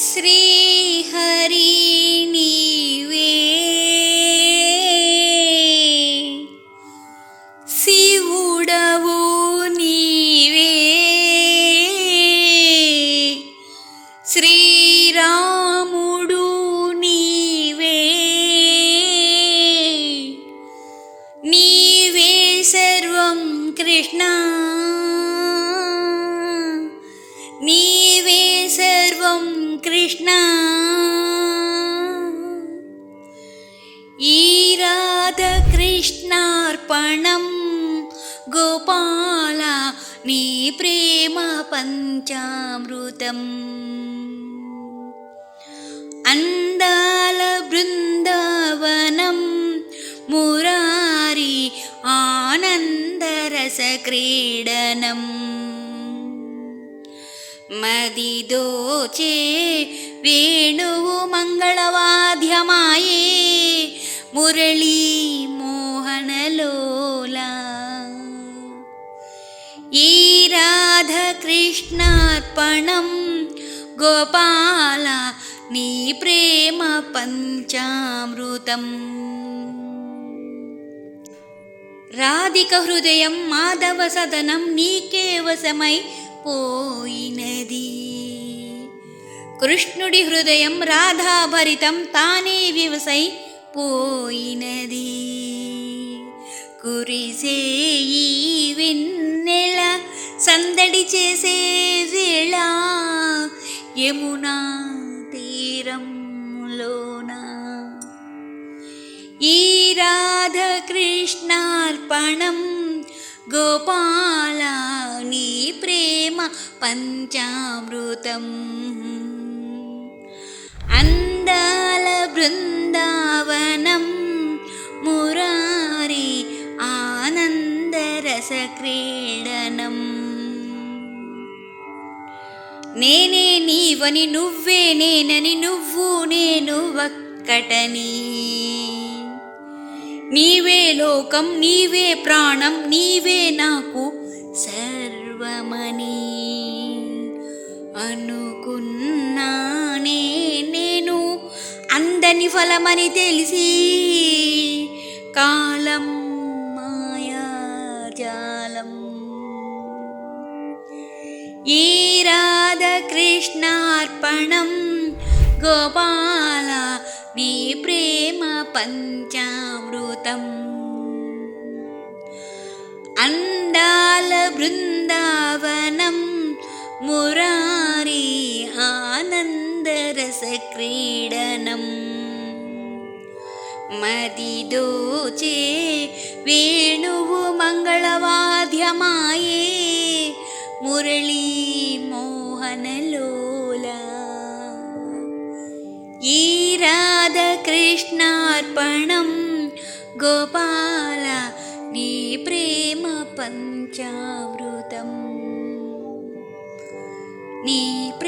శ్రీహరి నీవే. శివుడవు నీవే. శ్రీరాముడు నీవే. నీవే సర్వం కృష్ణ. கிருஷ்ணா. ஈராத கிருஷ்ணார்ப்பணம் கோபாலா நீ பிரேம பஞ்சாமிருதம். அந்தால பிருந்தாவனம் முராரி ஆனந்தரச கிரீடனம். క్రీడనం మదిదోచే వేణువు మంగళవాద్యమాయే మురళీ మోహనలోలా ఈ రాధకృష్ణార్పణం గోపాల నీ ప్రేమ పంచామృతం రాధిక హృదయం మాధవ సదనం నీకే వశమై పోయినది. కృష్ణుడి హృదయం రాధాభరితం తానే వివసై పోయినది. కురిసే ఈ వెన్నెల సందడి చేసే వేళ యమునా తీరంలోన. ఈ రాధకృష్ణార్పణం గోపాల నీ ప్రేమ పంచామృతం. అందాల బృందావనం మురారి ఆనందరసక్రీడనం నేనే నీవని నువ్వే నేనని నువ్వు నేను ఒక్కటని. నీవే లోకం నీవే ప్రాణం నీవే నాకు సర్వమని. అనుకున్నానే నేను అందని ఫలమని తెలిసి. కాలం మాయాజాలం ఈ రాధకృష్ణార్పణం గోపా నీ ప్రేమ పంచామృతం అందాల బృందావనం మురారి ఆనందరస క్రీడనం మదిదోచే వేణువు మంగళవాద్యమాయే మురళీ కృష్ణార్పణం గోపాల నీ ప్రేమ పంచామృతం. నీ ప్రే